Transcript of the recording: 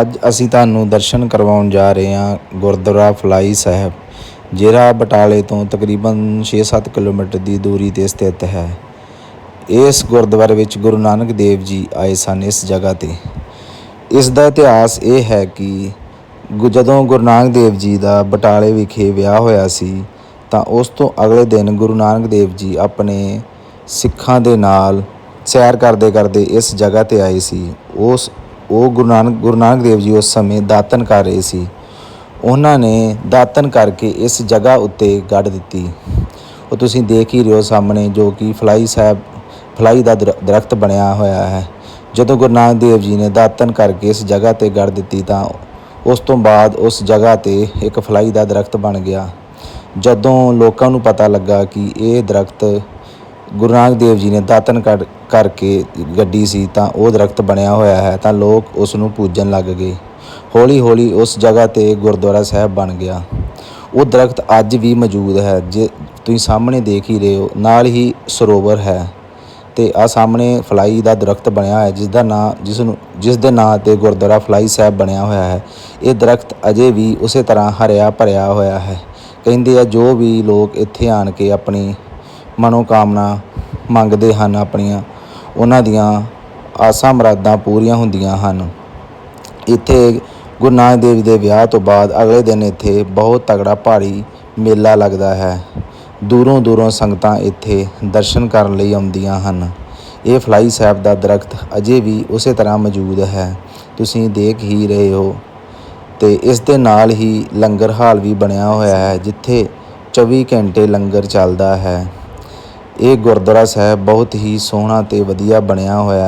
ਅੱਜ ਅਸੀਂ ਤੁਹਾਨੂੰ ਦਰਸ਼ਨ ਕਰਵਾਉਣ ਜਾ ਰਹੇ ਹਾਂ ਗੁਰਦੁਆਰਾ ਫਲਾਈ ਸਾਹਿਬ, ਜਿਹੜਾ ਬਟਾਲੇ ਤੋਂ ਤਕਰੀਬਨ 6-7 ਕਿਲੋਮੀਟਰ ਦੀ ਦੂਰੀ ਤੇ ਸਥਿਤ ਹੈ। ਇਸ ਗੁਰਦੁਆਰੇ ਵਿੱਚ ਗੁਰੂ ਨਾਨਕ ਦੇਵ ਜੀ ਆਏ ਸਨ ਇਸ ਜਗ੍ਹਾ ਤੇ। ਇਸ ਦਾ ਇਤਿਹਾਸ ਇਹ ਹੈ ਕਿ ਗੁ- ਜਦੋਂ ਗੁਰੂ ਨਾਨਕ ਦੇਵ ਜੀ ਦਾ ਬਟਾਲੇ ਵਿਖੇ ਵਿਆਹ ਹੋਇਆ ਸੀ, ਤਾਂ ਉਸ ਤੋਂ ਅਗਲੇ ਦਿਨ ਗੁਰੂ ਨਾਨਕ ਦੇਵ ਜੀ ਆਪਣੇ ਸਿੱਖਾਂ ਦੇ ਨਾਲ ਸੈਰ ਕਰਦੇ ਕਰਦੇ ਇਸ ਜਗ੍ਹਾ ਤੇ ਆਏ ਸੀ। ਉਸ ਉਹ ਗੁਰੂ ਨਾਨਕ ਗੁਰੂ ਨਾਨਕ ਦੇਵ ਜੀ ਉਸ ਸਮੇਂ ਦਾਤਨ ਕਰ ਰਹੇ ਸੀ। ਉਹਨਾਂ ਨੇ ਦਾਤਨ ਕਰਕੇ ਇਸ ਜਗ੍ਹਾ ਉੱਤੇ ਗੱਡ ਦਿੱਤੀ। ਉਹ ਤੁਸੀਂ ਦੇਖ ਹੀ ਰਹੇ ਹੋ ਸਾਹਮਣੇ ਜੋ ਕਿ ਫਲਾਈ ਸਾਹਿਬ, ਫਲਾਈ ਦਾ ਦਰ- ਦਰਖਤ ਬਣਿਆ ਹੋਇਆ ਹੈ। ਜਦੋਂ ਗੁਰੂ ਨਾਨਕ ਦੇਵ ਜੀ ਨੇ ਦਾਤਨ ਕਰਕੇ ਇਸ ਜਗ੍ਹਾ ਤੇ ਗੱਡ ਦਿੱਤੀ ਤਾਂ ਉਸ ਤੋਂ ਬਾਅਦ ਉਸ ਜਗ੍ਹਾ ਤੇ ਇੱਕ ਫਲਾਈ ਦਾ ਦਰਖਤ ਬਣ ਗਿਆ। ਜਦੋਂ ਲੋਕਾਂ ਨੂੰ ਪਤਾ ਲੱਗਾ ਕਿ ਇਹ ਦਰਖਤ ਗੁਰੂ ਨਾਨਕ ਦੇਵ ਜੀ ਨੇ ਦਾਤਨ ਕਰ, ਕਰਕੇ ਗੱਡੀ ਸੀ ਤਾਂ ਉਹ ਦਰਖਤ ਬਣਿਆ ਹੋਇਆ ਹੈ ਤਾਂ ਲੋਕ ਉਸ ਨੂੰ ਪੂਜਣ ਲੱਗ ਗਏ। ਹੌਲੀ ਹੌਲੀ ਉਸ ਜਗ੍ਹਾ ਤੇ ਗੁਰਦੁਆਰਾ ਸਾਹਿਬ ਬਣ ਗਿਆ। ਉਹ ਦਰਖਤ ਅੱਜ ਵੀ ਮੌਜੂਦ ਹੈ, ਜੇ ਤੁਸੀਂ ਸਾਹਮਣੇ ਦੇਖ ਹੀ ਰਹੇ ਹੋ, ਨਾਲ ਹੀ ਸਰੋਵਰ ਹੈ ਤੇ ਆ ਸਾਹਮਣੇ ਫਲਾਈ ਦਾ ਦਰਖਤ ਬਣਿਆ ਹੋਇਆ ਹੈ ਜਿਸ ਦਾ ਨਾਂ, ਜਿਸ ਨੂੰ, ਜਿਸ ਦੇ ਨਾਂ ਤੇ ਗੁਰਦੁਆਰਾ ਫਲਾਈ ਸਾਹਿਬ ਬਣਿਆ ਹੋਇਆ ਹੈ। ਇਹ ਦਰਖਤ ਅਜੇ ਵੀ ਉਸੇ ਤਰ੍ਹਾਂ ਹਰਿਆ ਭਰਿਆ ਹੋਇਆ ਹੈ। ਕਹਿੰਦੇ ਆ ਜੋ ਵੀ ਲੋਕ ਇੱਥੇ ਆਣ ਕੇ ਆਪਣੀ ਮਨੋਕਾਮਨਾ ਮੰਗਦੇ ਹਨ ਆਪਣੀਆਂ। ਉਹਨਾਂ ਦੀਆਂ ਆਸਾਂ ਮਰਾਦਾਂ ਪੂਰੀਆਂ ਹੁੰਦੀਆਂ ਹਨ। ਇੱਥੇ ਗੁਰੂ ਨਾਨਕ ਦੇਵ ਜੀ ਦੇ ਵਿਆਹ ਤੋਂ ਬਾਅਦ ਅਗਲੇ ਦਿਨ ਇੱਥੇ ਬਹੁਤ ਤਗੜਾ ਭਾਰੀ ਮੇਲਾ ਲੱਗਦਾ ਹੈ। ਦੂਰੋਂ ਦੂਰੋਂ ਸੰਗਤਾਂ ਇੱਥੇ ਦਰਸ਼ਨ ਕਰਨ ਲਈ ਆਉਂਦੀਆਂ ਹਨ। ਇਹ ਫਲਾਈ ਸਾਹਿਬ ਦਾ ਦਰਖਤ ਅਜੇ ਵੀ ਉਸੇ ਤਰ੍ਹਾਂ ਮੌਜੂਦ ਹੈ। ਤੁਸੀਂ ਦੇਖ ਹੀ ਰਹੇ ਹੋ। ਤੇ ਇਸ ਦੇ ਨਾਲ ਹੀ ਲੰਗਰ ਹਾਲ ਵੀ ਬਣਿਆ ਹੋਇਆ ਹੈ, ਜਿੱਥੇ 24 ਘੰਟੇ ਲੰਗਰ ਚੱਲਦਾ ਹੈ। ਇਹ ਗੁਰਦੁਆਰਾ ਸਾਹਿਬ ਬਹੁਤ ਹੀ ਸੋਹਣਾ ਤੇ ਵਧੀਆ ਬਣਿਆ ਹੋਇਆ